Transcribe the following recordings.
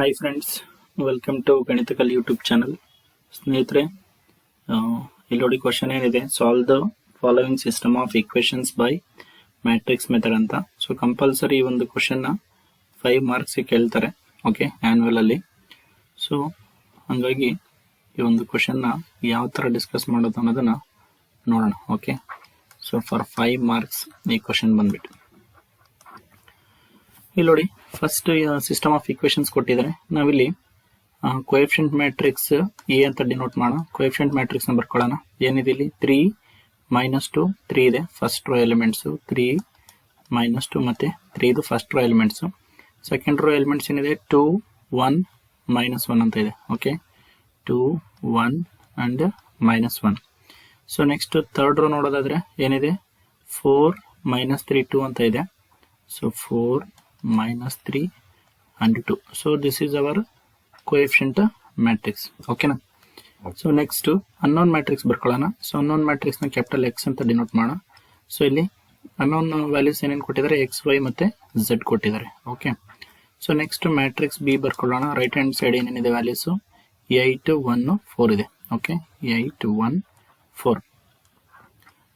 Hi friends welcome to Ganitakal YouTube channel ಸ್ನೇಹಿತರೆ ಇಲ್ಲಿ ನೋಡಿ ಕ್ವಶನ್ ಏನಿದೆ? Solve the following system of equations by matrix method ಅಂತ. So compulsory ಈ ಒಂದು ಕ್ವಶನ್ನ ಫೈವ್ ಮಾರ್ಕ್ಸ್ ಕೇಳ್ತಾರೆ ಓಕೆ ಆ್ಯನ್ಯುವಲ್ ಅಲ್ಲಿ. ಸೊ ಹಂಗಾಗಿ ಈ ಒಂದು ಕ್ವಶನ್ನ ಯಾವ ಥರ ಡಿಸ್ಕಸ್ ಮಾಡೋದು ಅನ್ನೋದನ್ನ ನೋಡೋಣ okay so for five marks ಈ ಕ್ವಶನ್ ಬಂದ್ಬಿಟ್ಟು. ಇಲ್ಲಿ ನೋಡಿ ಫಸ್ಟ್ ಸಿಸ್ಟಮ್ ಆಫ್ ಇಕ್ವೇಶನ್ಸ್ ಕೊಟ್ಟಿದ್ದಾರೆ. ನಾವಿಲ್ಲಿ ಕೋಎಫಿಷಿಯಂಟ್ ಮ್ಯಾಟ್ರಿಕ್ಸ್ ಎ ಅಂತ ಡಿನೋಟ್ ಮಾಡೋಣ. ಕೋಎಫಿಷಿಯಂಟ್ ಮ್ಯಾಟ್ರಿಕ್ಸ್ನ ಬರ್ಕೊಳ್ಳೋಣ ಏನಿದೆ ಇಲ್ಲಿ? ತ್ರೀ ಮೈನಸ್ ಟು ತ್ರೀ ಇದೆ. First row elements three minus two ಮತ್ತೆ ತ್ರೀ ಇದು first row elements second row elements ಏನಿದೆ? ಟೂ ಒನ್ ಮೈನಸ್ ಒನ್ ಅಂತ ಇದೆ. Okay two one and minus one so next third row ನೋಡೋದಾದ್ರೆ ಏನಿದೆ? Four minus three two ಅಂತ ಇದೆ. So 4 minus 3 and 2 so, this is our coefficient matrix. ಓಕೆನಾ so next unknown matrix ಬರ್ಕೊಳ್ಳೋಣ. So unknown ಮ್ಯಾಟ್ರಿಕ್ಸ್ನ capital X ಅಂತ denote ಮಾಡೋಣ. So ಇಲ್ಲಿ ಅನ್ನೋನ್ ವ್ಯಾಲ್ಯೂಸ್ ಏನೇನು ಕೊಟ್ಟಿದ್ದಾರೆ? ಎಕ್ಸ್ ವೈ ಮತ್ತೆ ಝೆಡ್ ಕೊಟ್ಟಿದ್ದಾರೆ. Okay so next matrix B ಬರ್ಕೊಳ್ಳೋಣ. Right hand side ಏನೇನಿದೆ ವ್ಯಾಲ್ಯೂಸ್ ಏಯ್ಟ್ ಒನ್ ಫೋರ್ ಇದೆ. ಓಕೆ ಏಯ್ಟ್ ಒನ್ ಫೋರ್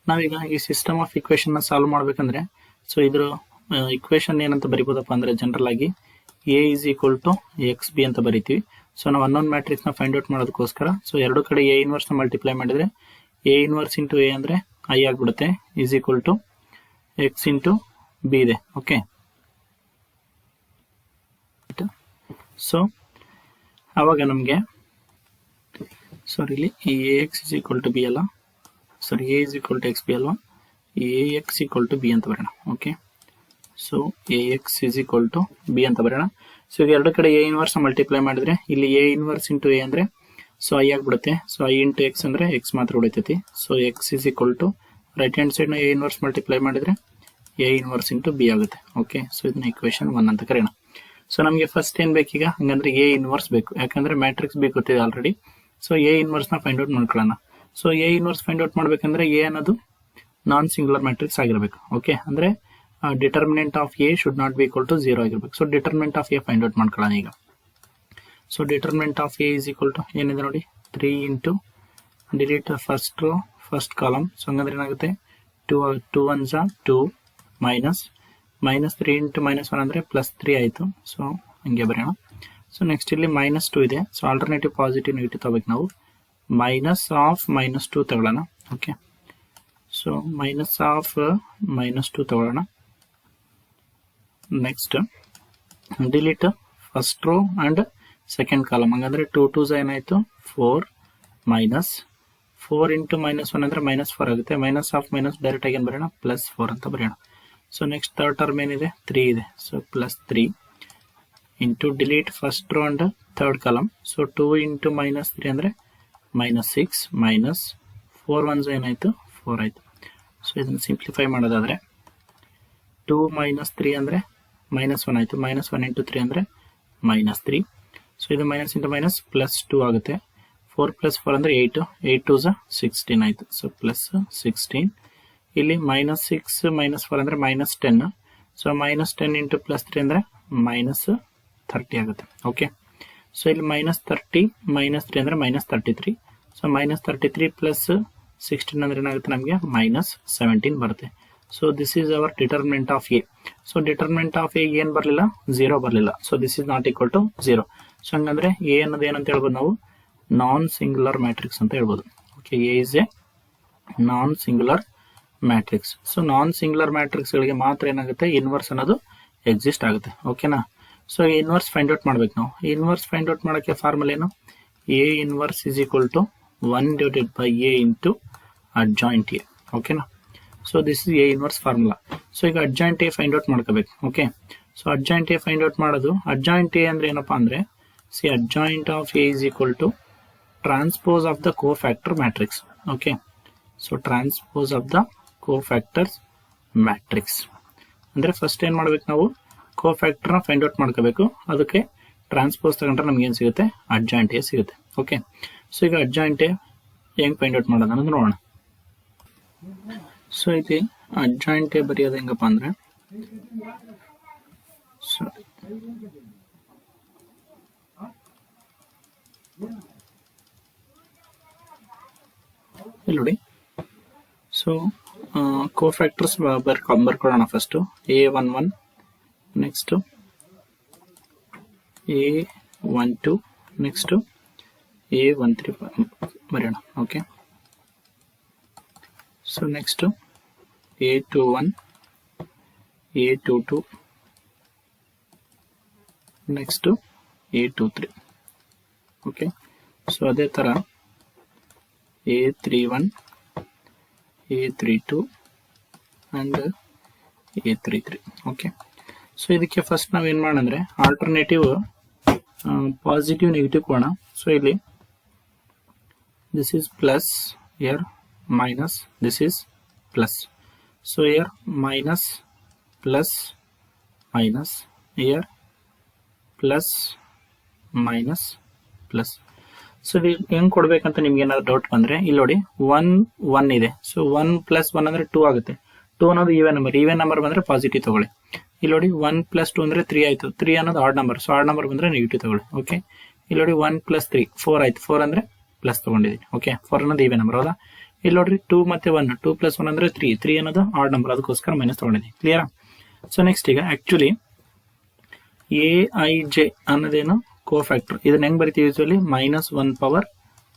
ನಾವೀಗ ಈ ಸಿಸ್ಟಮ್ ಆಫ್ ಇಕ್ವೇಶನ್ನ ಸಾಲ್ವ್ ಮಾಡಬೇಕಂದ್ರೆ ಸೊ ಇದ್ರ ಇಕ್ವೇಶನ್ ಏನಂತ ಬರಿಬೋದಪ್ಪ ಅಂದರೆ ಜನರಲ್ ಆಗಿ A is equal to X B ಅಂತ ಬರಿತೀವಿ. ಸೊ ನಾವು ಅನ್ನೋನ್ ಮ್ಯಾಟ್ರಿಕ್ಸ್ನ ಫೈಂಡ್ ಔಟ್ ಮಾಡೋದಕ್ಕೋಸ್ಕರ ಸೊ ಎರಡು ಕಡೆ ಎ ಇನ್ವರ್ಸ್ನ ಮಲ್ಟಿಪ್ಲೈ ಮಾಡಿದರೆ ಎ ಇನ್ವರ್ಸ್ ಇಂಟು ಎ ಅಂದರೆ ಐ ಆಗಿಬಿಡುತ್ತೆ is equal to X into B ಇದೆ ಓಕೆ ಸೊ ಅವಾಗ ನಮಗೆ ಸಾರಿ ಇಲ್ಲಿ ಈ A X is equal to B ಅಲ್ಲ? Sorry A is equal to X B ಅಲ್ವಾ? A X equal to B ಅಂತ ಬರೋಣ okay so A X is equal to B ಅಂತ ಬರೋಣ. ಸೊ ಈಗ ಎರಡು ಕಡೆ ಎ ಇನ್ವರ್ಸ್ ಮಲ್ಟಿಪ್ಲೈ ಮಾಡಿದ್ರೆ ಇಲ್ಲಿ ಎ ಇನ್ವರ್ಸ್ ಇಂಟು ಎ ಅಂದ್ರೆ ಸೊ ಐ ಆಗಿಬಿಡುತ್ತೆ. ಸೊ ಐ ಇಂಟು ಎಕ್ಸ್ ಅಂದ್ರೆ ಎಕ್ಸ್ ಮಾತ್ರ ಉಳಿತೈತಿ. So X is equal to right hand ಸೈಡ್ನ A inverse multiply ಮಾಡಿದ್ರೆ ಎ ಇನ್ವರ್ಸ್ ಇಂಟು ಬಿ ಆಗುತ್ತೆ. ಓಕೆ ಸೊ ಇದನ್ನ ಇಕ್ವೇಶನ್ ಒನ್ ಅಂತ ಕರೆಯೋಣ. ಸೊ ನಮಗೆ ಫಸ್ಟ್ ಏನು ಬೇಕೀಗ? ಹಂಗಂದ್ರೆ ಎ ಇನ್ವರ್ಸ್ ಬೇಕು. ಯಾಕಂದ್ರೆ ಮ್ಯಾಟ್ರಿಕ್ಸ್ ಬೇಕು ಗೊತ್ತಿದೆ ಆಲ್ರೆಡಿ ಸೊ ಎ ಇನ್ವರ್ಸ್ನ ಫೈಂಡ್ ಔಟ್ ಮಾಡ್ಕೊಳ್ಳೋಣ. So A inverse find out ಮಾಡ್ಬೇಕಂದ್ರೆ ಎ ಅನ್ನೋದು ನಾನ್ ಸಿಂಗ್ಯುಲರ್ ಮ್ಯಾಟ್ರಿಕ್ಸ್ ಆಗಿರಬೇಕು. ಓಕೆ ಅಂದ್ರೆ determinant of A should not be equal to zero ಆಗಿರ್ಬೇಕು. So determinant of A find out ಮಾಡ್ಕೊಳ್ಳೋಣ ಈಗ. So determinant of A is equal to ಏನಿದೆ ನೋಡಿ? Three into delete first row first column so ಹಂಗಂದ್ರೆ ಏನಾಗುತ್ತೆ? Two two one two minus minus three into minus one ಅಂದರೆ plus three ಆಯಿತು. So ಹಂಗೆ ಬರೆಯೋಣ. ಸೊ ನೆಕ್ಸ್ಟ್ ಇಲ್ಲಿ ಮೈನಸ್ ಟೂ ಇದೆ. ಸೊ ಆಲ್ಟರ್ನೇಟಿವ್ ಪಾಸಿಟಿವ್ ನೆಗೆಟಿವ್ ತಗೋಬೇಕು ನಾವು. ಮೈನಸ್ ಆಫ್ ಮೈನಸ್ ಟು ತಗೊಳ್ಳೋಣ. Okay so minus of minus two ತಗೊಳ್ಳೋಣ. Next delete first row and second column ಹಂಗಂದ್ರೆ ಟೂ ಟೂಸ್ ಏನಾಯ್ತು four minus four into minus one ಅಂದ್ರೆ minus four ಆಗುತ್ತೆ. Minus of minus direct ಆಗಿ ಏನು ಬರೆಯೋಣ? Plus four ಅಂತ ಬರೆಯೋಣ. ಸೊ ನೆಕ್ಸ್ಟ್ ಥರ್ಡ್ ಟರ್ಮ್ ಏನಿದೆ? ತ್ರೀ ಇದೆ. So plus three into delete first row and third column so two into minus three ಅಂದರೆ minus six minus four ones ಏನಾಯಿತು four ಆಯಿತು. ಸೊ ಇದನ್ನು ಸಿಂಪ್ಲಿಫೈ ಮಾಡೋದಾದರೆ ಟೂ ಮೈನಸ್ ತ್ರೀ ಅಂದರೆ minus one ಆಯಿತು. Minus one into three ಅಂದರೆ minus three so ಇದು minus into minus plus two ಆಗುತ್ತೆ. ಫೋರ್ ಪ್ಲಸ್ ಫೋರ್ ಅಂದರೆ ಏಯ್ಟು ಏಯ್ಟ್ ಟೂ ಸ ಸಿಕ್ಸ್ಟೀನ್ ಆಯಿತು. ಸೊ ಪ್ಲಸ್ ಸಿಕ್ಸ್ಟೀನ್ ಇಲ್ಲಿ ಮೈನಸ್ ಸಿಕ್ಸ್ ಮೈನಸ್ ಫೋರ್ ಅಂದರೆ minus ten so minus ten into plus three ಅಂದರೆ minus thirty ಆಗುತ್ತೆ. Okay so ಇಲ್ಲಿ minus thirty minus three ಅಂದರೆ minus thirty three so minus thirty three plus sixteen ಅಂದರೆ ಏನಾಗುತ್ತೆ ನಮಗೆ? Minus seventeen ಬರುತ್ತೆ. So this is our determinant of A so determinant of A ಏನು ಬರಲಿಲ್ಲ? ಝೀರೋ ಬರಲಿಲ್ಲ. So this is not equal to zero so ಹಂಗಂದ್ರೆ A ಅನ್ನೋದು ಏನಂತ ಹೇಳ್ಬೋದು ನಾವು? ನಾನ್ ಸಿಂಗ್ಯುಲರ್ ಮ್ಯಾಟ್ರಿಕ್ಸ್ ಅಂತ ಹೇಳ್ಬೋದು. Okay A is a non singular matrix so non singular ಮ್ಯಾಟ್ರಿಕ್ಸ್ಗಳಿಗೆ ಮಾತ್ರ ಏನಾಗುತ್ತೆ? ಇನ್ವರ್ಸ್ ಅನ್ನೋದು ಎಕ್ಸಿಸ್ಟ್ ಆಗುತ್ತೆ. ಓಕೆನಾ ಸೊ ಇನ್ವರ್ಸ್ ಫೈಂಡ್ ಔಟ್ ಮಾಡ್ಬೇಕು ನಾವು. ಇನ್ವರ್ಸ್ ಫೈಂಡ್ ಔಟ್ ಮಾಡೋಕೆ ಫಾರ್ಮಲ್ ಏನು? A inverse is equal to one divided by A into adjoint A ಓಕೆನಾ so this is A inverse formula so ಈಗ ಅಡ್ಜಾಯಿಂಟ್ ಎ ಫೈಂಡ್ ಔಟ್ ಮಾಡ್ಕೋಬೇಕು okay so adjoint A find out ಮಾಡೋದು adjoint A ಅಂದ್ರೆ ಏನಪ್ಪಾ ಅಂದ್ರೆ see adjoint of A is equal to transpose of the cofactor matrix okay so transpose of the cofactors matrix ಅಂದ್ರೆ first ಏನ್ ಮಾಡ್ಬೇಕು ನಾವು? ಕೋ ಫ್ಯಾಕ್ಟರ್ನ find out ಮಾಡ್ಕೋಬೇಕು. ಅದಕ್ಕೆ ಟ್ರಾನ್ಸ್ಪೋಸ್ ತಗೊಂಡ್ರೆ ನಮ್ಗೆ ಏನು ಸಿಗುತ್ತೆ? ಅಡ್ಜಾಯಿಂಟ್ ಎ ಸಿಗುತ್ತೆ ಓಕೆ ಸೊ ಈಗ ಅಡ್ಜಾಯಿಂಟ್ ಎ ಹೆಂಗ್ ಫೈಂಡ್ ಔಟ್ ಮಾಡೋದು ಅನ್ನೋದು ನೋಡೋಣ. सो इतनी अजॉंटे बरिया हेप अरे so so cofactors बरकड़ first a one one next a one two next a one three Baran okay so next a two one a two two next a two three okay so ಅದೇ ಥರ a three one a three two and a three three okay so ಇದಕ್ಕೆ first ನಾವೇನು ಮಾಡಂದ್ರೆ alternative positive negative ಕೋಣ so ಇಲ್ಲಿ, this is plus, here, minus, this is plus. So here minus plus minus here plus minus plus. So ಹೆಂಗ್ ಕೊಡಬೇಕಂತ ನಿಮ್ಗೆ ಏನಾದ್ರು doubt ಬಂದರೆ, ಇಲ್ಲಿ ನೋಡಿ ಒನ್ ಒನ್ ಇದೆ. ಸೊ ಒನ್ ಪ್ಲಸ್ ಒನ್ ಅಂದರೆ ಟೂ ಆಗುತ್ತೆ. ಟೂ ಅನ್ನೋದು ಈವೆನ್ ನಂಬರ್ ಈವೆನ್ ನಂಬರ್ ಬಂದರೆ ಪಾಸಿಟಿವ್ ತಗೊಳ್ಳಿ. ಇಲ್ಲಿ ನೋಡಿ ಒನ್ ಪ್ಲಸ್ ಟೂ ಅಂದರೆ ತ್ರೀ ಆಯಿತು. ತ್ರೀ ಅನ್ನೋದು odd number so odd number ಬಂದರೆ ನೆಗೆಟಿವ್ ತಗೊಳ್ಳಿ. ಓಕೆ ಇಲ್ಲಿ ನೋಡಿ ಒನ್ ಪ್ಲಸ್ ತ್ರೀ ಫೋರ್ ಆಯಿತು. ಫೋರ್ ಅಂದರೆ ಪ್ಲಸ್ ತೊಗೊಂಡಿದ್ದೀನಿ. ಓಕೆ ಫೋರ್ ಅನ್ನೋದು ಈವೆ ನಂಬರ್ ಹೌದಾ? ಇಲ್ಲಿ ನೋಡ್ರಿ ಟೂ ಮತ್ತೆ ಒನ್ ಟೂ ಪ್ಲಸ್ ಒನ್ ಅಂದ್ರೆ ತ್ರೀ ತ್ರೀ ಅನ್ನೋದು ಆರ್ಡ್ ನಂಬರ್ ಅದಕ್ಕೋಸ್ಕರ ಮೈನಸ್ ತಗೊಂಡಿದ್ದೀನಿ. ಕ್ಲಿಯರಾ ಸೊ ನೆಕ್ಸ್ಟ್ ಈಗ ಆಕ್ಚುಲಿ ಎ ಐ ಜೆ ಅನ್ನೋದೇನು ಕೋ ಫ್ಯಾಕ್ಟರ್ ಇದನ್ನ ಹೆಂಗ್ ಬರಿತೀವಿ usually minus one power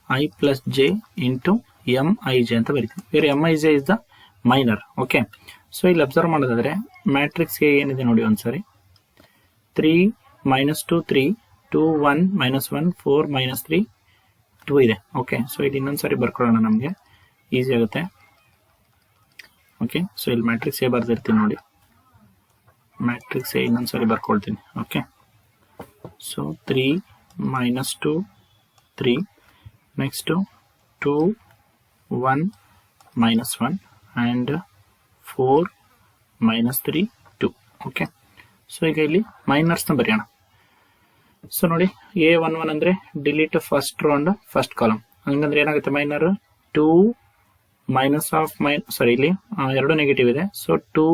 i plus j into m i j ಅಂತ ಬರಿತೀವಿ. ಬೇರೆ m i j is the minor okay so ಇಲ್ಲಿ ಅಬ್ಸರ್ವ್ ಮಾಡೋದಾದ್ರೆ ಮ್ಯಾಟ್ರಿಕ್ಸ್ಗೆ ಏನಿದೆ ನೋಡಿ ಒಂದ್ಸರಿ. Three minus two three two one minus one four minus three two ಇದೆ. ಓಕೆ ಸೊ ಇಲ್ಲಿ ಇನ್ನೊಂದ್ಸರಿ ಬರ್ಕೊಳ್ಳೋಣ ನಮಗೆ. ಈಸಿ ಆಗುತ್ತೆ. ಓಕೆ ಸೊ ಇಲ್ಲಿ ಮ್ಯಾಟ್ರಿಕ್ಸ್ ಎ ಬರ್ದಿರ್ತೀನಿ ನೋಡಿ. ಮ್ಯಾಟ್ರಿಕ್ಸ್ ಸೇ ಇನ್ನೊಂದು ಸರಿ ಬರ್ಕೊಳ್ತೀನಿ. Okay so three minus two three next two one minus one and four minus three two okay so ಈಗ ಇಲ್ಲಿ ಮೈನರ್ಸ್ನ ಬರೆಯೋಣ. ಸೊ ನೋಡಿ ಎ ಒನ್ ಒನ್ ಅಂದರೆ delete first row and first column ಹಂಗಂದ್ರೆ ಏನಾಗುತ್ತೆ minor two minus of main sorry ಇಲ್ಲಿ ಎರಡು ನೆಗೆಟಿವ್ ಇದೆ. ಸೊ ಟೂ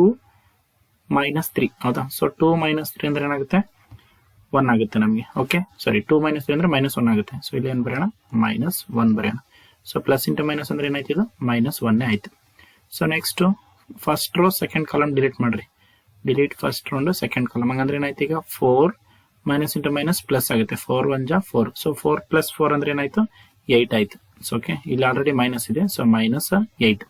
ಮೈನಸ್ ತ್ರೀ ಹೌದಾ? ಸೊ ಟೂ ಮೈನಸ್ ತ್ರೀ ಅಂದ್ರೆ ಏನಾಗುತ್ತೆ? ಒನ್ ಆಗುತ್ತೆ ನಮಗೆ okay sorry two minus three ಅಂದ್ರೆ ಮೈನಸ್ ಒನ್ ಆಗುತ್ತೆ. ಸೊ ಇಲ್ಲಿ ಏನು ಬರೆಯೋಣ? ಮೈನಸ್ ಒನ್ ಬರೆಯೋಣ. ಸೊ ಪ್ಲಸ್ ಇಂಟು ಮೈನಸ್ ಅಂದ್ರೆ ಏನಾಯ್ತು ಇದು? ಮೈನಸ್ ಒನ್ನೇ ಆಯ್ತು. So next first row second column delete ಮಾಡ್ರಿ. Delete first row and second column ಹಂಗಂದ್ರೆ ಏನಾಯ್ತು ಈಗ? Four minus into minus plus ಆಗುತ್ತೆ. ಫೋರ್ ಒನ್ ಜಾ four so four plus four ಅಂದ್ರೆ ಏನಾಯ್ತು? ಏಯ್ಟ್ ಆಯ್ತು. ಓಕೆ ಇಲ್ಲಿ ಆಲ್ರೆಡಿ ಮೈನಸ್ ಇದೆ. So minus eight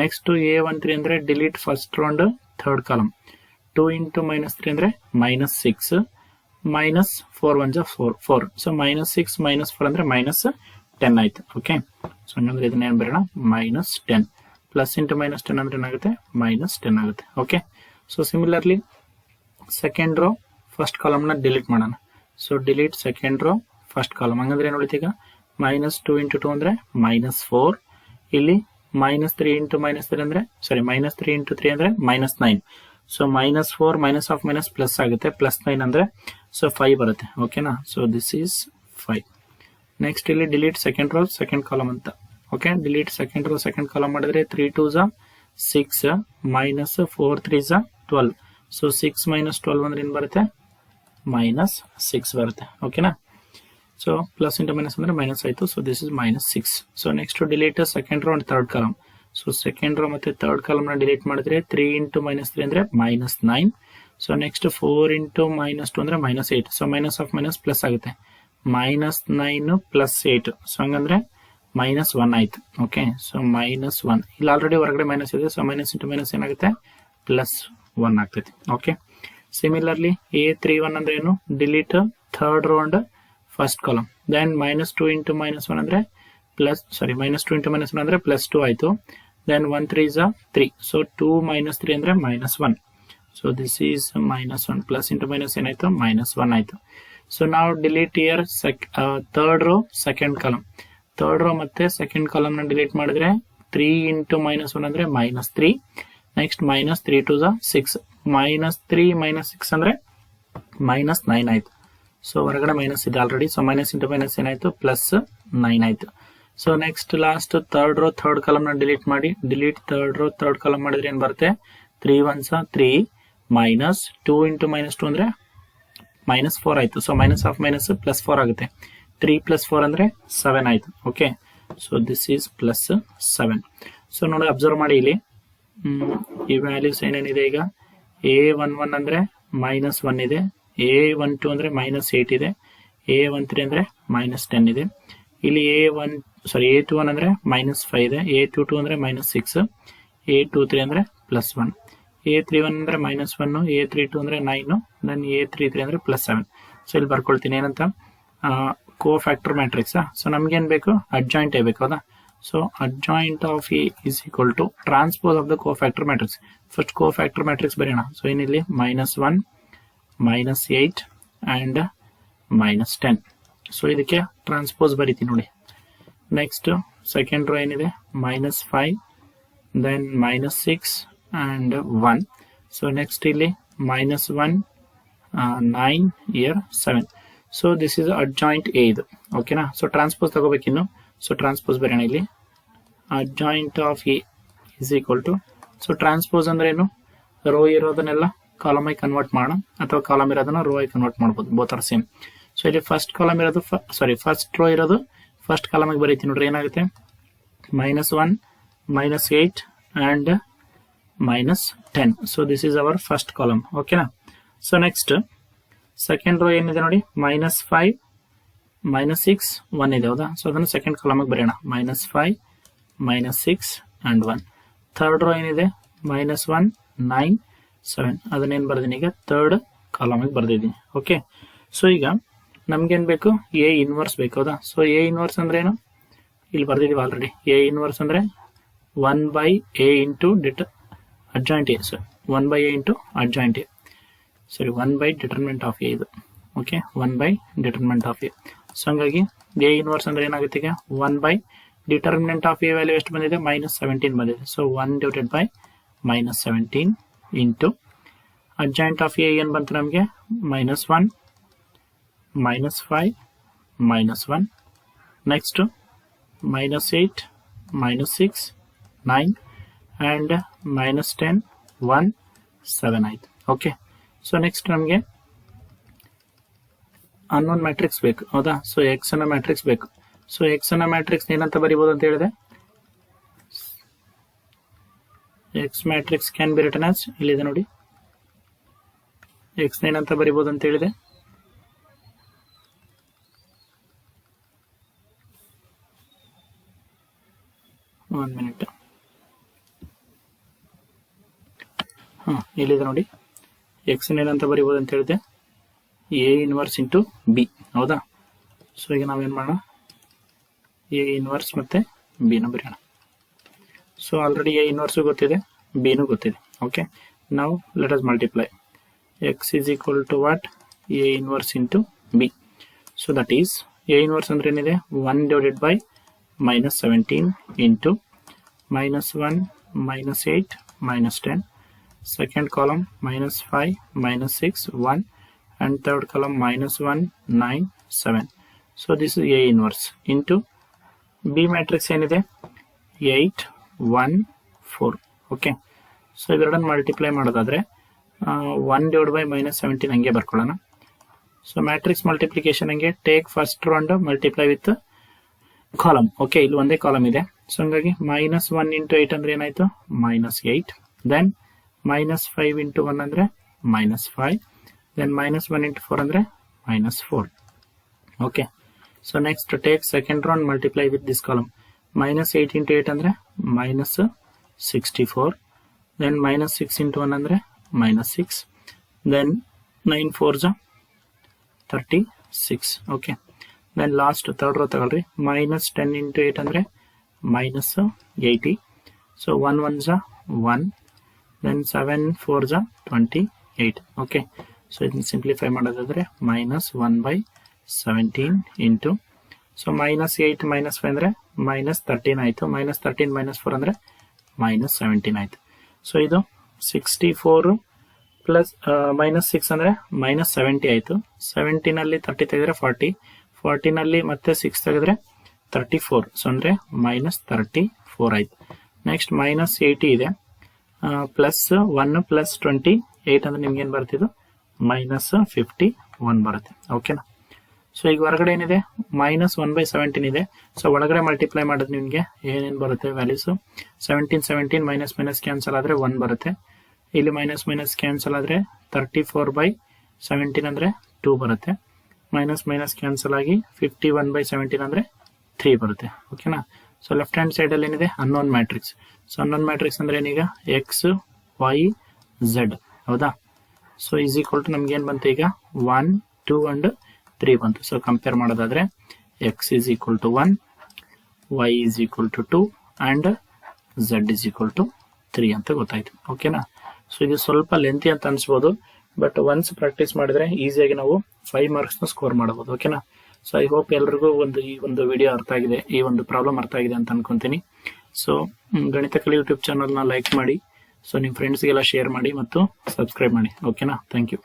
next a one three ಅಂದ್ರೆ delete first round third column two into minus three ಅಂದ್ರೆ minus six minus four one ಜಾ four four so minus six minus four ಅಂದ್ರೆ minus ten ಆಯ್ತು. Okay so ಹಂಗಂದ್ರೆ ಇದನ್ನ ಏನ್ ಬರೋಣ? Minus ten plus into minus ten ಅಂದ್ರೆ ಏನಾಗುತ್ತೆ? ಮೈನಸ್ ಟೆನ್ ಆಗುತ್ತೆ. Okay so similarly second row first ಕಾಲಮ್ನ ಡಿಲೀಟ್ ಮಾಡೋಣ. So delete second row first column ಹಂಗಂದ್ರೆ ಏನು ಉಳಿತೀಗ? ಮೈನಸ್ ಟು ಇಂಟು ಟು ಅಂದರೆ ಮೈನಸ್ ಫೋರ್ ಇಲ್ಲಿ minus three into minus three ಅಂದರೆ sorry minus three into three ಅಂದರೆ minus nine so minus four minus of minus plus ಆಗುತ್ತೆ. Plus nine ಅಂದರೆ so five ಬರುತ್ತೆ. ಓಕೆನಾ so this is five next ಇಲ್ಲಿ delete second row second column ಅಂತ. Okay delete second row second column ಮಾಡಿದ್ರೆ three two ಝಾ six minus four three Jha twelve so six minus twelve ಅಂದ್ರೆ ಏನು ಬರುತ್ತೆ? ಮೈನಸ್ ಸಿಕ್ಸ್ ಬರುತ್ತೆ. ಓಕೆನಾ ಸೊ ಪ್ಲಸ್ ಇಂಟು ಮೈನಸ್ ಅಂದ್ರೆ ಮೈನಸ್ ಆಯಿತು. So this is minus six so next delete second row and third column so second row ಮತ್ತೆ third ಕಾಲಮ್ನ delete ಮಾಡಿದ್ರೆ ತ್ರೀ ಇಂಟು ಮೈನಸ್ ತ್ರೀ ಅಂದ್ರೆ minus nine so next four into minus two ಅಂದ್ರೆ minus eight so minus of minus plus ಆಗುತ್ತೆ. Minus nine plus eight so ಹಂಗಂದ್ರೆ minus one ಆಯ್ತು. Okay so minus one ಇಲ್ಲಿ already ಹೊರಗಡೆ minus ಇದೆ. So minus into minus ಏನಾಗುತ್ತೆ? Plus one ಆಗ್ತೈತಿ. Okay similarly a three one ಅಂದ್ರೆ ಏನು? Delete third row and first column then minus two into minus one ಅಂದ್ರೆ plus sorry minus two into minus one ಅಂದ್ರೆ plus two ಆಯ್ತು. Then one three ಝ three so two minus three ಅಂದ್ರೆ minus one so this is minus one plus into minus ಏನಾಯ್ತು? Minus one ಆಯ್ತು. So ನಾವು delete year sec third row second column third row ಮತ್ತೆ second ಕಾಲಮ್ನ delete ಮಾಡಿದ್ರೆ three into minus one ಅಂದ್ರೆ minus three next minus three two ಝ six minus three minus six ಅಂದ್ರೆ minus nine ಆಯ್ತು. So ಹೊರಗಡೆ minus ಇದೆ already so minus into minus ಏನಾಯ್ತು? Plus nine ಆಯ್ತು. So next last third row third ಕಾಲಮ್ನ delete ಮಾಡಿ. Delete third row third column ಮಾಡಿದ್ರೆ ಏನ್ ಬರುತ್ತೆ? Three ones three minus two into minus two ಅಂದ್ರೆ ಮೈನಸ್ ಫೋರ್ ಆಯ್ತು. So minus of minus plus four ಆಗುತ್ತೆ. ತ್ರೀ ಪ್ಲಸ್ ಫೋರ್ ಅಂದ್ರೆ seven ಆಯ್ತು. Okay so this is plus seven so ನೋಡಿ observe ಮಾಡಿ ಇಲ್ಲಿ. ಈ ವ್ಯಾಲ್ಯೂಸ್ ಏನೇನಿದೆ ಈಗ? ಎ ಒನ್ ಒನ್ ಅಂದ್ರೆ ಮೈನಸ್ ಒನ್ ಇದೆ. ಎ ಒನ್ ಟು ಅಂದ್ರೆ ಮೈನಸ್ ಏಟ್ ಇದೆ. ಎ ಒನ್ ತ್ರೀ ಅಂದ್ರೆ ಮೈನಸ್ ಟೆನ್ ಇದೆ. ಇಲ್ಲಿ a one sorry a two one ಅಂದ್ರೆ ಮೈನಸ್ ಫೈವ್ ಇದೆ. ಎ ಟು ಟು ಅಂದ್ರೆ minus six a two three ಅಂದ್ರೆ plus one a three one ಅಂದ್ರೆ minus one a three two ಅಂದ್ರೆ nine then a three three ಅಂದ್ರೆ plus seven so ಇಲ್ಲಿ ಬರ್ಕೊಳ್ತೀನಿ. ಏನಂತ? ಕೋ ಫ್ಯಾಕ್ಟರ್ ಮ್ಯಾಟ್ರಿಕ್ಸ್ ಸೊ ನಮಗೇನು ಬೇಕು? ಅಡ್ಜಾಯಿಂಟ್ ಬೇಕು, ಹೌದಾ? So adjoint of e is equal to transpose of the cofactor matrix first cofactor matrix ಬರೆಯೋಣ. So ಏನಿಲ್ಲಿ? Minus one minus eight and minus ten so ಇದಕ್ಕೆ transpose ಬರೀತೀನಿ ನೋಡಿ. ನೆಕ್ಸ್ಟ್ ಸೆಕೆಂಡ್ ರೋ ಏನಿದೆ minus five then minus six and one so next ಇಲ್ಲಿ minus one nine year seven so this is adjoint a ಇದು ಓಕೆನಾ so transpose ತಗೋಬೇಕಿನ್ನು so transpose ಬರೋಣ ಇಲ್ಲಿ. Adjoint of A is equal to so transpose ಅಂದ್ರೆ ಏನು? Row ಇರೋದನ್ನೆಲ್ಲ column I convert ಮಾಡೋಣ? ಅಥವಾ ಕಾಲಮ್ ಇರೋದನ್ನ ರೋ ಆಗಿ ಕನ್ವರ್ಟ್ ಮಾಡ್ಬೋದು ಬೋತ್ ಆರ್ ಸೇಮ್ ಸೊ ಇಲ್ಲಿ ಫಸ್ಟ್ ಕಾಲಮ್ ಇರೋದು ಸಾರಿ ಫಸ್ಟ್ ರೋ ಇರೋದು ಫಸ್ಟ್ ಕಾಲಮ್ ಆಗಿ ಬರೀತೀನಿ ನೋಡ್ರಿ, ಏನಾಗುತ್ತೆ? Minus one minus eight and minus ten so this is our first column ಓಕೆನಾ ಸೊ ನೆಕ್ಸ್ಟ್ ಸೆಕೆಂಡ್ ರೋ ಏನಿದೆ ನೋಡಿ? Minus five minus six one ಇದೆ, ಹೌದಾ? ಸೊ ಅದನ್ನು ಸೆಕೆಂಡ್ ಕಾಲಮಿಗೆ ಬರೆಯೋಣ. Minus five minus six and one third row ಏನಿದೆ? Minus one nine seven ಅದನ್ನೇನು ಬರ್ದೀನಿ ಈಗ? ಥರ್ಡ್ ಕಾಲಮಿಗೆ ಬರ್ದಿದ್ದೀನಿ ಓಕೆ ಸೊ ಈಗ ನಮಗೇನು ಬೇಕು? ಎ ಇನ್ವರ್ಸ್ ಬೇಕು, ಹೌದಾ? ಸೊ ಎ ಇನ್ವರ್ಸ್ ಅಂದ್ರೆ ಏನು? ಇಲ್ಲಿ ಬರ್ದಿದ್ದೀವಿ ಆಲ್ರೆಡಿ ಎ ಇನ್ವರ್ಸ್ ಅಂದರೆ one by a into det adjoint a sir one by a into adjoint a ಸರಿ one by determinant of a ಇದು. Okay one by determinant of a so ಹಂಗಾಗಿ A inverse ಅಂದರೆ ಏನಾಗುತ್ತೆ ಈಗ? One by determinant of a value ಎಷ್ಟು ಬಂದಿದೆ? Minus seventeen ಬಂದಿದೆ. So one divided by minus seventeen into. Adjoint of a ಏನು ಬಂತು ನಮಗೆ? Minus one, minus five, minus one. Next minus eight minus six, nine and minus ten, one, seven ಆಯ್ತು. Okay so next ನಮಗೆ unknown matrix ಬೇಕು. ಹೌದಾ? So X ಅನ್ನೋ matrix ಬೇಕು. So X ಅನ್ನೋ ಮ್ಯಾಟ್ರಿಕ್ಸ್ ಏನಂತ ಬರಿಬೋದು ಅಂತ ಹೇಳಿದೆ? X matrix can be written as ಇಲ್ಲಿದೆ ನೋಡಿ. ಎಕ್ಸ್ ನೈನ್ ಅಂತ ಬರಿಬೋದು ಅಂತ ಹೇಳಿದೆ. ಒನ್ ಮಿನಿಟ್ ಹಾಂ ಇಲ್ಲಿದೆ ನೋಡಿ. ಎಕ್ಸ್ ನೈನ್ ಅಂತ ಬರಿಬೋದು ಅಂತ ಹೇಳಿದೆ. ಎ ಇನ್ವರ್ಸ್ ಇಂಟು ಬಿ ಹೌದಾ? ಸೊ ಈಗ ನಾವೇನು ಮಾಡೋಣ? ಎ ಇನ್ವರ್ಸ್ ಮತ್ತೆ ಬಿನ ಬರೆಯೋಣ. ಸೊ ಆಲ್ರೆಡಿ ಎ ಇನ್ವರ್ಸು ಗೊತ್ತಿದೆ ಬಿನೂ ಗೊತ್ತಿದೆ. ಓಕೆ ನಾವು let us multiply x is equal to what a inverse into b so that is a inverse ಅಂದ್ರೆ ಏನಿದೆ? One divided by minus seventeen into 1 minus 8 minus 10 second column, minus 5 minus 6 1 and third column, minus 1 9 7 so, this is a inverse into b matrix ಏನಿದೆ? 8 1 4 okay so ಇವೆರಡನ್ನು multiply ಮಾಡೋದಾದ್ರೆ one divide by minus seventeen ಹಂಗೆ ಬರ್ಕೊಳ್ಳೋಣ. So matrix multiplication ಹಂಗೆ take first round multiply with column okay ಇಲ್ಲಿ ಒಂದೇ ಕಾಲಮ್ ಇದೆ. ಸೊ ಹಂಗಾಗಿ ಮೈನಸ್ ಒನ್ ಇಂಟು ಏಟ್ ಅಂದ್ರೆ ಏನಾಯ್ತು? Minus eight then minus five into one ಅಂದ್ರೆ minus five then minus one into four ಅಂದ್ರೆ minus four okay so next take second round multiply with this column minus eight into eight ಅಂದ್ರೆ minus sixty four then minus six into one ಅಂದರೆ minus six then nine four ಜ thirty six okay then last third row ತಗೊಳ್ರಿ minus ten into eight ಅಂದರೆ minus eighty so one one ಝ one then seven four ಝ twenty eight okay so ಇದನ್ನ simplify ಮಾಡೋದಾದರೆ minus one by seventeen into so minus eight minus five ಅಂದರೆ minus thirteen ಆಯಿತು. Minus thirteen minus four ಅಂದರೆ minus seventeen ಆಯಿತು. So ಇದು sixty four plus minus six ಅಂದರೆ minus seventy ಆಯಿತು. ಸೆವೆಂಟೀನಲ್ಲಿ ತರ್ಟಿ ತೆಗೆದ್ರೆ ಫಾರ್ಟಿ ಫಾರ್ಟಿನಲ್ಲಿ ಮತ್ತೆ ಸಿಕ್ಸ್ ತೆಗೆದ್ರೆ ತರ್ಟಿ ಫೋರ್ ಸೊ ಅಂದರೆ ಮೈನಸ್ ತರ್ಟಿ ಫೋರ್ ಆಯಿತು. ನೆಕ್ಸ್ಟ್ ಮೈನಸ್ ಏಯ್ಟಿ ಇದೆ. Plus one plus twenty eight ಅಂದರೆ ನಿಮ್ಗೇನು ಬರ್ತಿದ್ದು ಮೈನಸ್ ಫಿಫ್ಟಿ ಒನ್ ಬರುತ್ತೆ. ಓಕೆನಾ ಸೊ ಈಗ ಹೊರಗಡೆ ಏನಿದೆ? ಮೈನಸ್ ಒನ್ ಬೈ ಸೆವೆಂಟೀನ್ ಇದೆ. ಸೊ ಒಳಗಡೆ ಮಲ್ಟಿಪ್ಲೈ ಮಾಡಿದ್ರೆ ನಿಮಗೆ ಏನೇನು ಬರುತ್ತೆ values seventeen seventeen minus minus cancel ಆದರೆ ಒನ್ ಬರುತ್ತೆ. ಇಲ್ಲಿ ಮೈನಸ್ ಮೈನಸ್ ಕ್ಯಾನ್ಸಲ್ ಆದರೆ ತರ್ಟಿ ಫೋರ್ ಬೈ ಸೆವೆಂಟೀನ್ ಅಂದರೆ ಟೂ ಬರುತ್ತೆ. ಮೈನಸ್ ಮೈನಸ್ ಕ್ಯಾನ್ಸಲ್ ಆಗಿ ಫಿಫ್ಟಿ ಒನ್ ಬೈ ಸೆವೆಂಟೀನ್ ಅಂದರೆ ತ್ರೀ ಬರುತ್ತೆ. ಓಕೆನಾ ಸೊ ಲೆಫ್ಟ್ ಹ್ಯಾಂಡ್ ಸೈಡಲ್ಲಿ ಏನಿದೆ? Unknown matrix so unknown matrix ಅಂದರೆ ಏನೀಗ? ಎಕ್ಸ್ ವೈ ಝೆಡ್ ಹೌದಾ? ಸೊ ಈಸ್ ಈಕ್ವಲ್ ಟು ನಮ್ಗೆ ಏನು ಬಂತು ಈಗ? ಒನ್ ಟೂ ಅಂಡ್ ತ್ರೀ ಬಂತು. ಸೊ ಕಂಪೇರ್ ಮಾಡೋದಾದ್ರೆ x is equal to one y is equal to two and z is equal to three ಅಂತ ಗೊತ್ತಾಯ್ತು. ಓಕೆನಾ ಸೊ ಇದು ಸ್ವಲ್ಪ ಲೆಂತಿ ಅಂತ ಅನ್ಸ್ಬೋದು. ಬಟ್ ಒನ್ಸ್ ಪ್ರಾಕ್ಟೀಸ್ ಮಾಡಿದ್ರೆ ಈಸಿಯಾಗಿ ನಾವು ಫೈವ್ ಮಾರ್ಕ್ಸ್ನ ಸ್ಕೋರ್ ಮಾಡಬಹುದು. ಓಕೆನಾ ಸೊ ಐ ಹೋಪ್ ಎಲ್ರಿಗೂ ಒಂದು ಈ ಒಂದು ವಿಡಿಯೋ ಅರ್ಥ ಆಗಿದೆ, ಈ ಒಂದು ಪ್ರಾಬ್ಲಮ್ ಅರ್ಥ ಆಗಿದೆ ಅಂತ ಅನ್ಕೊಂತೀನಿ. ಸೊ ಗಣಿತ ಕಲಿ ಯೂಟ್ಯೂಬ್ ಚಾನಲ್ನ ಲೈಕ್ ಮಾಡಿ. ಸೊ ನಿಮ್ಮ ಫ್ರೆಂಡ್ಸ್ಗೆಲ್ಲ ಶೇರ್ ಮಾಡಿ ಮತ್ತು ಸಬ್ಸ್ಕ್ರೈಬ್ ಮಾಡಿ. ಓಕೆನಾ ಥ್ಯಾಂಕ್ ಯು